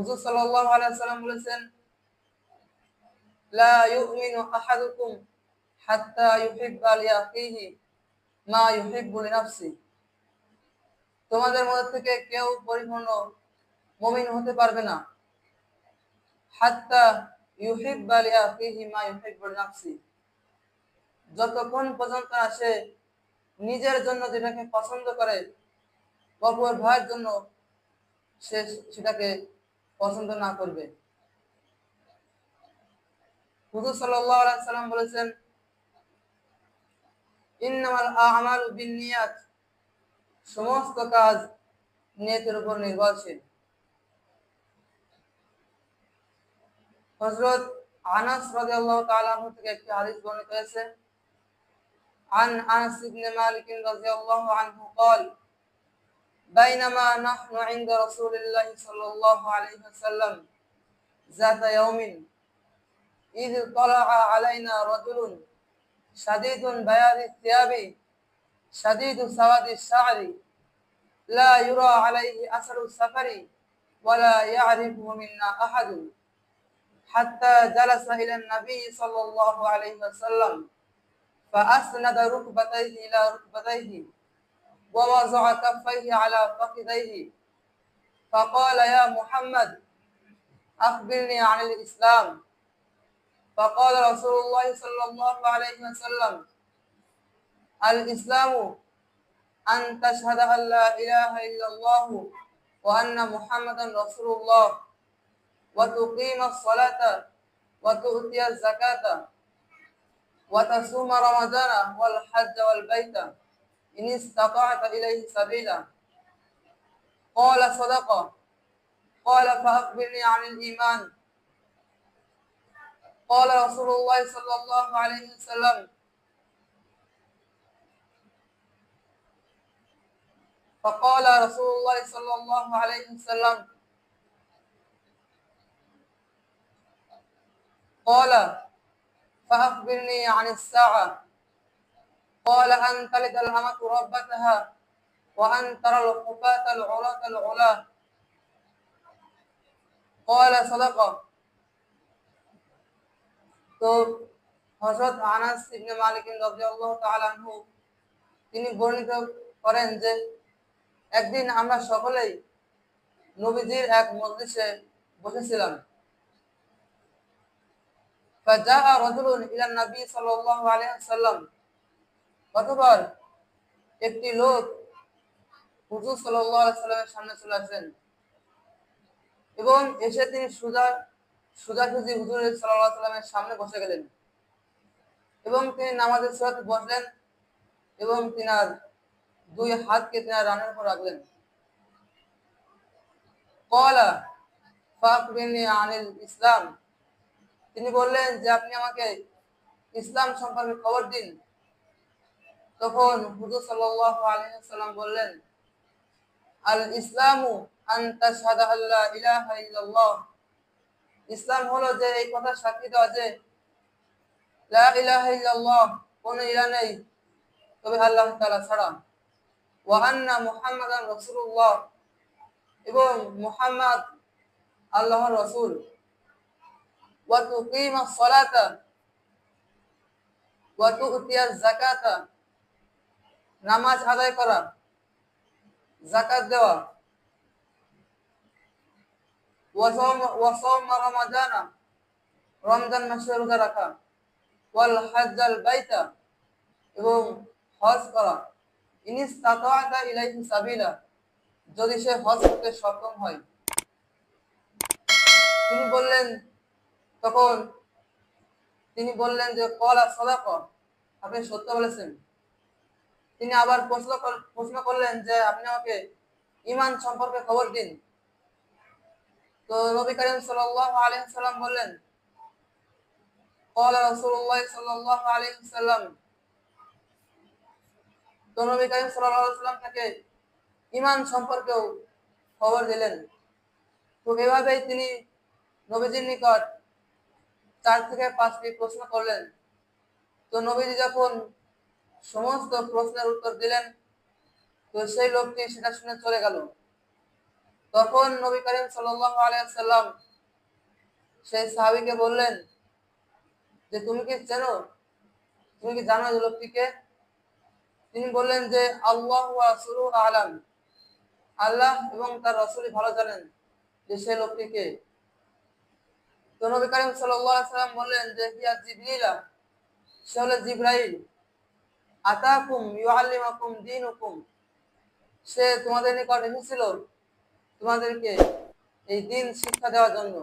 হুজুর সাল্লাল্লাহু আলাইহি সাল্লাম বলেছেন, লা ইউমিনু আহাদুকুম হাত্তা ইউহিব্বা মা ইউহিব্বু তোমাদের মধ্যে থেকে কেউ পরিপূর্ণ মুমিন হতে পারবে না। হাত্তা ইউহিব্বা মা ইউহিব্বু যতক্ষণ পর্যন্ত আসে নিজের জন্য যেটাকে পছন্দ করে অপর ভাইয়ের জন্য সে সেটাকে পছন্দ না করবে হুজুর সাল্লাল্লাহু আলাইহি সাল্লাম বলেছেন ইন্নামাল আমালু বিন্নিয়াত সমস্ত কাজ নিয়তের উপর নির্ভরশীল হযরত আনাস রাদিয়াল্লাহু তাআলা আনহু থেকে একটি হাদিস বর্ণিত হয়েছে عن أنس بن مالك رضي الله عنه قال بينما نحن عند رسول الله صلى الله عليه وسلم ذات يوم إذ طلع علينا رجل شديد بياض الثياب شديد سواد الشعر لا يرى عليه أثر السفر ولا يعرفه منا أحد حتى جلس إلى النبي صلى الله عليه وسلم فأسند ركبتيه إلى ركبتيه ووضع كفيه على فخذيه. فقال يا محمد أخبرني عن الإسلام. فقال رسول الله صلى الله عليه وسلم الإسلام أن تشهد أن لا إله إلا الله وأن محمدا رسول الله وتقيم الصلاة وتؤتي الزكاة وتصوم رمضان والحج والبيت. إن استطعت إليه سبيلا. قال صدق قال فأخبرني عن الإيمان. قال رسول الله صلى الله عليه وسلم. فقال رسول الله صلى الله عليه وسلم. قال فأخبرني عن الساعة. قال أن تلد الأمة ربتها وأن ترى الخفاة العراة العلاة قال صدق তো হযরত আনাস ইবনে মালিক রাদিয়াল্লাহু তাআলা আনহু তিনি বর্ণিত করেন যে একদিন আমরা সকলেই নবীজির এক মজলিসে বসেছিলাম فجاء رجل الى النبي صلى الله عليه وسلم অতঃপর একটি লোক হুজুর সাল্লামের সামনে চলে আসেন এবং এসে তিনি সুজা, সুজাসুজি হুজুর সাল্লামের সামনে বসে গেলেন এবং তিনি নামাজের সুরাতে বসলেন এবং তিনার দুই হাতকে তিনার রানের উপর রাখলেন। কলা ফাকবিনি আনিল ইসলাম। তিনি বললেন যে, আপনি আমাকে ইসলাম সম্পর্কে খবর দিন। তখন হুজুর সাল্লাল্লাহু আলাইহি সাল্লাম বললেন, আল ইসলামু আন তাশহাদা আল্লা ইলাহা ইল্লাল্লাহ। ইসলাম হলো যে এই কথা সাক্ষী দেওয়া যে, লা ইলাহা ইল্লাল্লাহ, কোনো ইলা নেই, তবে আল্লাহ তাআলা ছাড়া। ওয়া আন্না মুহাম্মাদান রাসূলুল্লাহ, এবং মুহাম্মদ আল্লাহর রাসূল। ওয়া তুকিমাস সালাতা, ওয়া তুতিয়াজ যাকাতা। নামাজ আদায় করা জাকাত দেওয়া রমাজানা মাসে রোজা রাখা, ওয়াল বাইতা এবং হজ করা। ইনিস সাবিলা, যদি সে হজ করতে সক্ষম হয়। তিনি বললেন, তখন তিনি বললেন যে, কলা সদাক, আপনি সত্য বলেছেন। তিনি আবার প্রশ্ন প্রশ্ন করলেন যে আপনি আমাকে ইমান সম্পর্কে খবর দিন তো নবী করিম সাল্লাল্লাহু আলাইহি সাল্লাম বললেন قال رسول الله صلى الله عليه وسلم তো নবী করিম সাল্লাল্লাহু আলাইহি সাল্লাম তাকে ইমান সম্পর্কেও খবর দিলেন তো এভাবেই তিনি নবীজির নিকট চার থেকে পাঁচটি প্রশ্ন করলেন তো নবীজি যখন সমস্ত প্রশ্নের উত্তর দিলেন। তো সেই লোকটি সেটা শুনে চলে গেল। তখন নবী করিম সাল্লাম সেই সাহাবীকে বললেন, যে তুমি কি চেনো? তুমি কি জানো যে লোকটিকে? তিনি বললেন যে, আল্লাহ রাসূলু আলাম। আল্লাহ এবং তার রাসূলই ভালো জানেন যে সেই লোকটিকে তো নবী করিম সাল্লাম বললেন যে, হিয়া জিবরিলা। সে হলো জিব্রাইল। আতাকুম ইউআল্লিমাকুম দীনুকুম। সে তোমাদের নিকট এসেছিল তোমাদেরকে এই দিন শিক্ষা দেওয়ার জন্য।